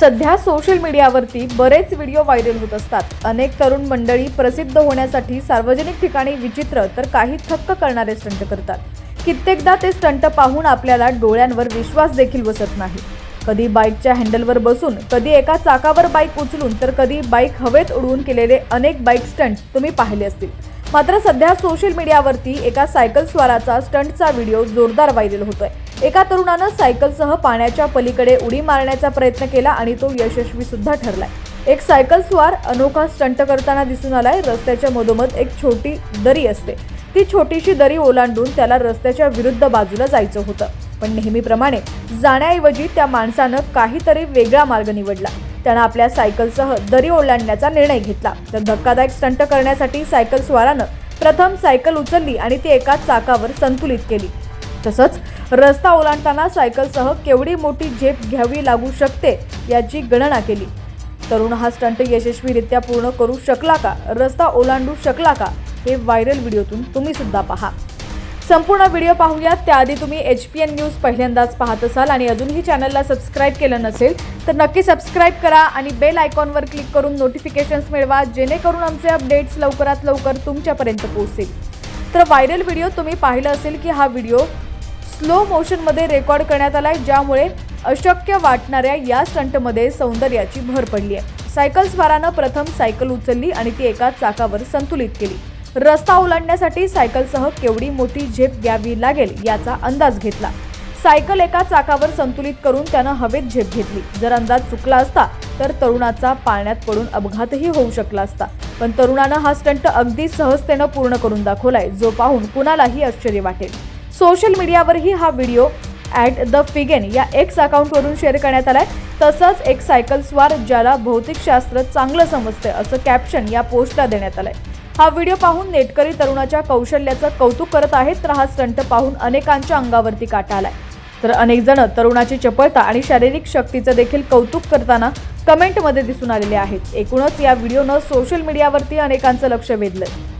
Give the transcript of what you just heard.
सध्या सोशल मीडियावरती बरेच व्हिडिओ व्हायरल होत असतात. अनेक तरुण मंडळी प्रसिद्ध होण्यासाठी सार्वजनिक ठिकाणी विचित्र तर काही थक्क करणारे स्टंट करतात. कित्येकदा ते स्टंट पाहून आपल्याला डोळ्यांवर विश्वास देखील बसत नाही. कधी बाईकच्या हँडलवर बसून कधी एका चाकावर बाईक उचलून तर कधी बाईक हवेत उडवून केलेले अनेक बाईक स्टंट तुम्ही पाहिले असतील. मात्र सध्या सोशल मीडियावरती एका सायकल स्वाराचा स्टंटचा व्हिडिओ जोरदार व्हायरल होतोय. एका तरुणानं सायकलसह पाण्याच्या पलीकडे उडी मारण्याचा प्रयत्न केला आणि तो यशस्वी सुद्धा ठरलाय. एक सायकल स्वार अनोखा स्टंट करताना दिसून आलाय. रस्त्याच्या मधोमध एक छोटी दरी असते. ती छोटीशी दरी ओलांडून त्याला रस्त्याच्या विरुद्ध बाजूला जायचं होतं. पण नेहमीप्रमाणे जाण्याऐवजी त्या माणसानं काहीतरी वेगळा मार्ग निवडला. त्यानं आपल्या सायकलसह दरी ओलांडण्याचा निर्णय घेतला. तर धक्कादायक स्टंट करण्यासाठी सायकल स्वारानं प्रथम सायकल उचलली आणि ती एका चाकावर संतुलित केली. तसंच रस्ता ओलांडताना सायकलसह केवढी मोठी झेप घ्यावी लागू शकते याची गणना केली. तरुण हा स्टंट यशस्वीरित्या पूर्ण करू शकला का? रस्ता ओलांडू शकला का? हे व्हायरल व्हिडिओतून तुम्ही सुद्धा पहा. संपूर्ण व्हिडिओ पाहूया त्याआधी तुम्ही एच पी एन न्यूज पहिल्यांदाच पाहत असाल आणि अजूनही चॅनलला सबस्क्राईब केलं नसेल तर नक्की सबस्क्राईब करा आणि बेल आयकॉनवर क्लिक करून नोटिफिकेशन्स मिळवा जेणेकरून आमचे अपडेट्स लवकरात लवकर तुमच्यापर्यंत पोहोचतील. तर व्हायरल व्हिडिओ तुम्ही पाहिलं असेल की हा व्हिडिओ स्लो मोशनमध्ये रेकॉर्ड करण्यात आलाय ज्यामुळे अशक्य वाटणाऱ्या या स्टंटमध्ये सौंदर्याची भर पडली आहे सायकल स्वारानं प्रथम सायकल उचलली आणि ती एका चाकावर संतुलित केली. रस्ता ओलांडण्यासाठी सायकलसह केवढी मोठी झेप घ्यावी लागेल याचा अंदाज घेतला. सायकल एका चाकावर संतुलित करून त्यानं हवेत झेप घेतली. जर अंदाज चुकला असता तर तरुणाचा पाण्यात पडून अपघातही होऊ शकला असता. पण तरुणानं हा स्टंट अगदी सहजतेनं पूर्ण करून दाखवलाय जो पाहून कुणालाही आश्चर्य वाटेल. सोशल मीडियावरही हा व्हिडिओ ॲट द फिगेन या एक्स अकाउंटवरून शेअर करण्यात आलाय. तसंच एक सायकल स्वार ज्याला भौतिकशास्त्र चांगलं समजते असं कॅप्शन या पोस्टला देण्यात आलंय. हा व्हिडिओ पाहून नेटकरी तरुणाच्या कौशल्याचं कौतुक करत आहेत तर हा स्टंट पाहून अनेकांच्या अंगावरती काटा आलाय. तर अनेक जण तरुणाची चपळता आणि शारीरिक शक्तीचं देखील कौतुक करताना कमेंटमध्ये दिसून आलेले आहेत. एकूणच या व्हिडिओनं सोशल मीडियावरती अनेकांचं लक्ष वेधलंय.